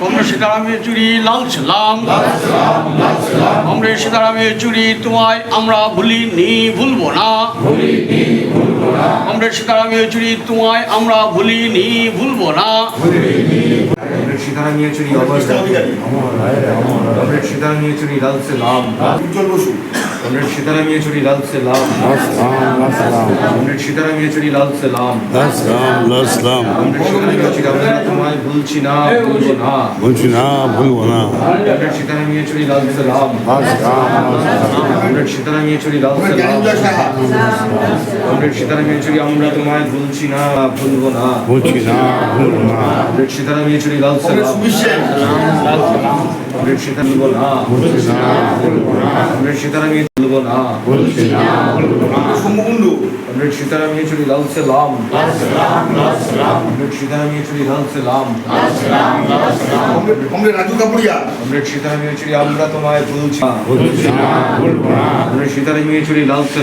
কংগ্রেস সীতারামের চুরি লাল সালাম। কংগ্রেস সীতারামের চুরি তোমায় আমরা ভুলিনি ভুলবো না। কংগ্রেস সীতারামের চুরি তোমায় আমরা ভুলিনি ভুলবো না। সীতারাম ইয়েচুরি অমর কমরেড সীতারাম ইয়েচুরি লাল সে লাম উজ্জ্বল বসু কমরেড সীতারাম ইয়েচুরি লাল সে লাম কমরেড সীতারাম ইয়েচুরি লাল সে লাম কমরেড সীতারাম ইয়েচুরি আমরা তোমায় ভুলছি না ভুলবো না বলছি না ভুলবো না কমরেড সীতারাম ইয়েচুরি লাল সে লাম কমরেড সীতারাম ইয়েচুরি লাল সে লাম কমরেড সীতারাম ইয়েচুরি আমরা তোমায় ভুলছি না ভুলবো না বলছি না ভুলবো না কমরেড সীতারাম ইয়েচুরি লাল সে সীতারাম সীতারাম ইয়েচুরি লাল সীতারাম ইয়েচুরি লাল সে লাম। রাজু কাপুরিয়া। কমরেড সীতারাম ইয়েচুরি আমরা তোমায় বলছি। ভুলবো সীতারাম ইয়েচুরি লাল সে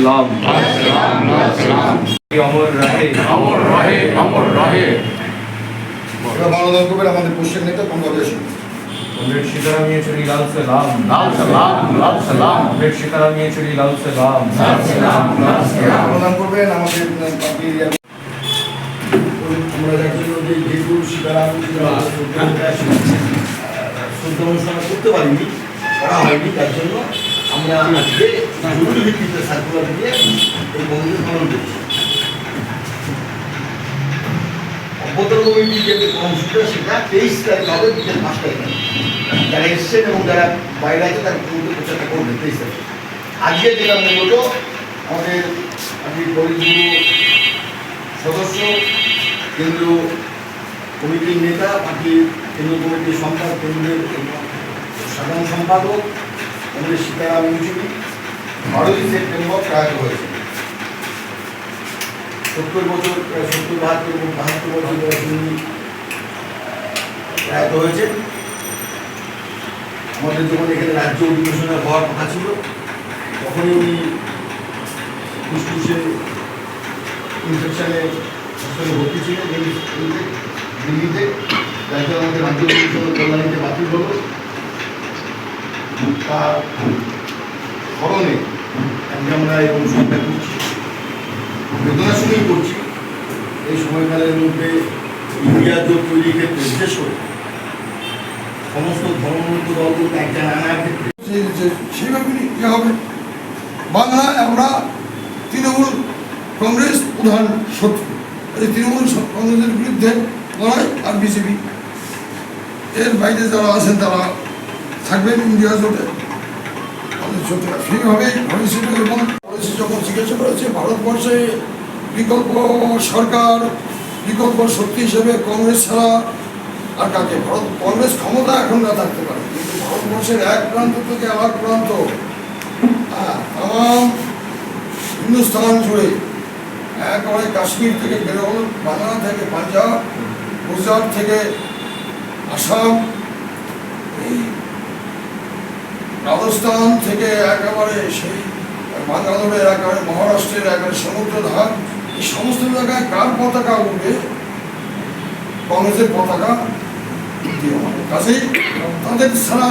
অমর রাহে। অমর রহে অমর রহে। এবার করবেন আমাদের পশ্চিম নেতা কংগ্রেস কমরেড সীতারাম ইয়েচুরি লাল সে লাল সালাম লাল সালাম কমরেড সীতারাম ইয়েচুরি লাল সে লাম প্রদান করবেন আমাদের আমরা যার যে যেগুলো সীতারাম শ্রদ্ধা অনুষ্ঠান করতে পারিনি করা হয়নি তার জন্য আমরা আজকে জরুরি ভিত্তিতে সার্কুলার দিয়ে এই বন্ধু পালন করছি। কমিটি যে কর্মসূচিটা সেটা তেইশ তারিখ হবে বিকেল পাঁচটায় যারা এসছেন এবং যারা বাইরে আছে তারা কিন্তু প্রচারটা করবেন তেইশ তারিখ আজকে যেটা মূলত আমাদের আজকে পরিচয় সদস্য কেন্দ্রীয় কমিটির নেতা পার্টির কেন্দ্রীয় কমিটির সম্পাদক কেন্দ্রের সাধারণ সম্পাদক, আমাদের সীতারাম ইউচুরি বারোই সেপ্টেম্বর প্রয়াত হয়েছে। সত্তর বছর, প্রায় সত্তর, বাহাত্তর এবং বাহাত্তর বছর উনি প্রয়াত হয়েছে আমাদের যখন এখানে রাজ্য অধিবেশনে হওয়ার কথা ছিল, তখনই উনি ফুসফুসে ইনফেকশনে হসপিটালে ভর্তি ছিলেন। দিল্লিতে যার জন্য আমাদের রাজ্য অধিবেশনে কল্যাণীতে বাতিল হলো। তার স্মরণে আমরা এই অনুষ্ঠানটা করছি শুনেই করছি। এই সময়কালের মধ্যে ইন্ডিয়া জোট তৈরির ক্ষেত্রে বিশেষ করে। সমস্ত ধর্মমূর্ত দলগুলোকে এক জায়গায় ক্ষেত্রে। সেইভাবে ইয়ে হবে। বাংলায় আমরা, তৃণমূল, কংগ্রেস, প্রধান শত্রু। এই তৃণমূল কংগ্রেসের বিরুদ্ধে লড়াই আর বিজেপি। এর বাইরে যারা আছেন, তারা থাকবেন ইন্ডিয়া জোটে। সেইভাবেই হয়েছিল এবং যখন জিজ্ঞাসা করেছে, ভারতবর্ষে বিকল্প সরকার বিকল্প শক্তি হিসেবে কংগ্রেস ছাড়া আর কাকে? ভারত কংগ্রেস ক্ষমতা এখন না থাকতে পারে। কিন্তু ভারতবর্ষের এক প্রান্ত থেকে আর এক প্রান্ত হ্যাঁ, তাম হিন্দুস্তান জুড়ে। একেবারে কাশ্মীর থেকে বেরোল বাংলা থেকে পাঞ্জাব গুজরাট থেকে আসাম এই রাজস্থান থেকে একেবারে সেই বাঙ্গালোরের একেবারে মহারাষ্ট্রের একেবারে সমুদ্র ধার এই সমস্ত জায়গায় কার পতাকা উঠবে কংগ্রেসের পতাকা। কাজেই তাদের ছাড়া